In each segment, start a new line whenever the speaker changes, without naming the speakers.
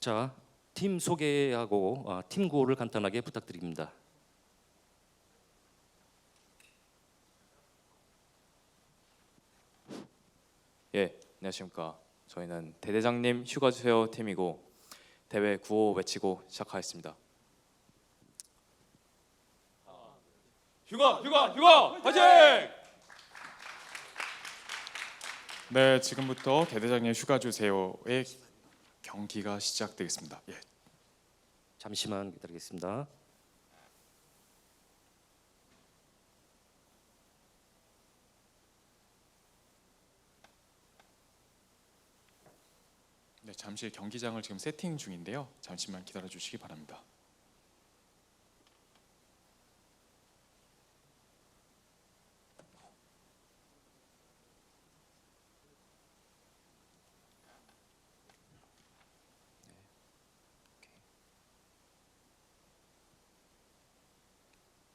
자, 팀 소개하고 아, 팀 구호를 간단하게 부탁드립니다.
예, 안녕하십니까. 저희는 대대장님 휴가 주세요 팀이고 대회 구호 외치고 시작하겠습니다. 휴가, 휴가, 휴가, 화이팅!
네, 지금부터 대대장님 휴가 주세요의 경기가 시작되겠습니다. 예.
잠시만 기다리겠습니다.
네, 잠시 경기장을 지금 세팅 중인데요. 잠시만 기다려 주시기 바랍니다.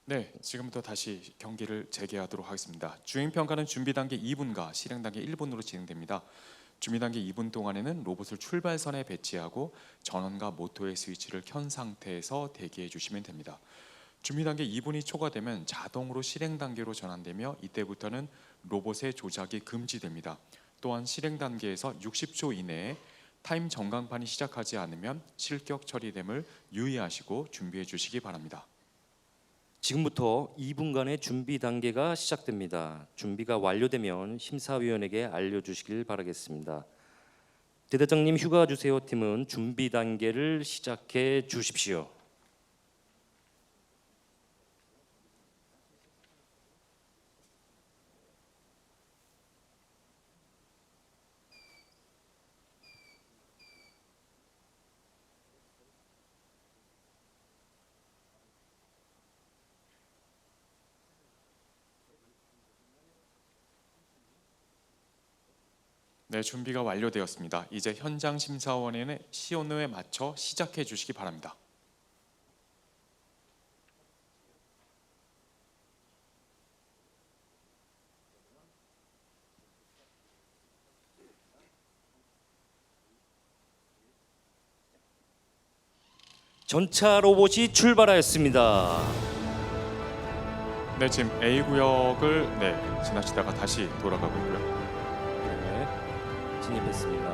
네, 지금부터 다시 경기를 재개하도록 하겠습니다. 주행 평가는 준비 단계 2분과 실행 단계 1분으로 진행됩니다. 준비 단계 2분 동안에는 로봇을 출발선에 배치하고 전원과 모터의 스위치를 켠 상태에서 대기해 주시면 됩니다. 준비 단계 2분이 초과되면 자동으로 실행 단계로 전환되며 이때부터는 로봇의 조작이 금지됩니다. 또한 실행 단계에서 60초 이내에 타임 전광판이 시작하지 않으면 실격 처리됨을 유의하시고 준비해 주시기 바랍니다.
지금부터 2분간의 준비 단계가 시작됩니다. 준비가 완료되면 심사위원에게 알려주시길 바라겠습니다. 대대장님 휴가 주세요 팀은 준비 단계를 시작해 주십시오.
네, 준비가 완료되었습니다. 이제 현장 심사원의 시연호에 맞춰 시작해 주시기 바랍니다.
전차 로봇이 출발하였습니다.
네, 지금 A 구역을 네, 지나치다가 다시 돌아가고 있고요.
네, 진입했습니다.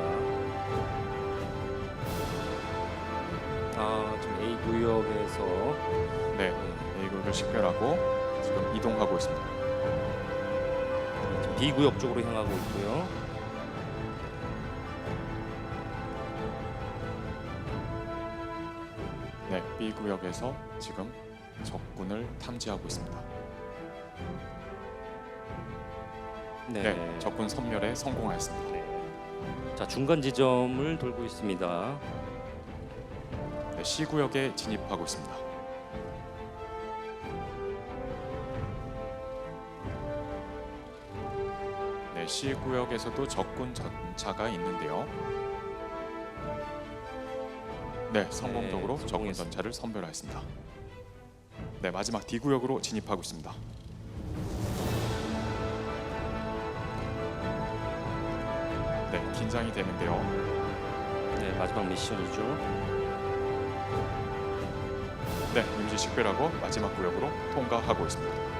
아, 지금 A 구역에서
네, A 구역을 식별하고 지금 이동하고 있습니다.
지금 B 구역 쪽으로 향하고 있고요.
네, B 구역에서 지금 적군을 탐지하고 있습니다.
네.
네, 적군 섬멸에 성공하였습니다.
네. 자 중간 지점을 돌고 있습니다.
네, C 구역에 진입하고 있습니다. 네, C 구역에서도 적군 전차가 있는데요. 네, 성공적으로
네,
적군
성공했습니다.
전차를 선별하였습니다. 네, 마지막 D 구역으로 진입하고 있습니다. 네, 긴장이 되는데요.
네 마지막 미션이죠.
네, 임시 식별하고 마지막 구역으로 통과하고 있습니다.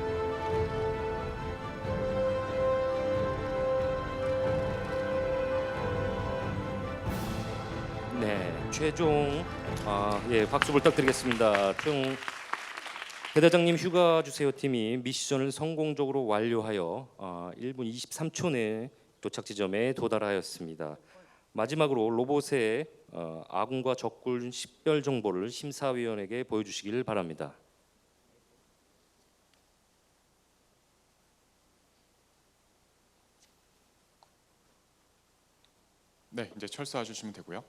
네 최종 아 예 박수 부탁드리겠습니다. 최종 대대장님 휴가 주세요 팀이 미션을 성공적으로 완료하여 아, 1분 23초 내에 도착 지점에 도달하였습니다. 마지막으로 로봇의 어, 아군과 적군 식별 정보를 심사위원에게 보여주시길 바랍니다.
네, 이제 철수해 주시면 되고요.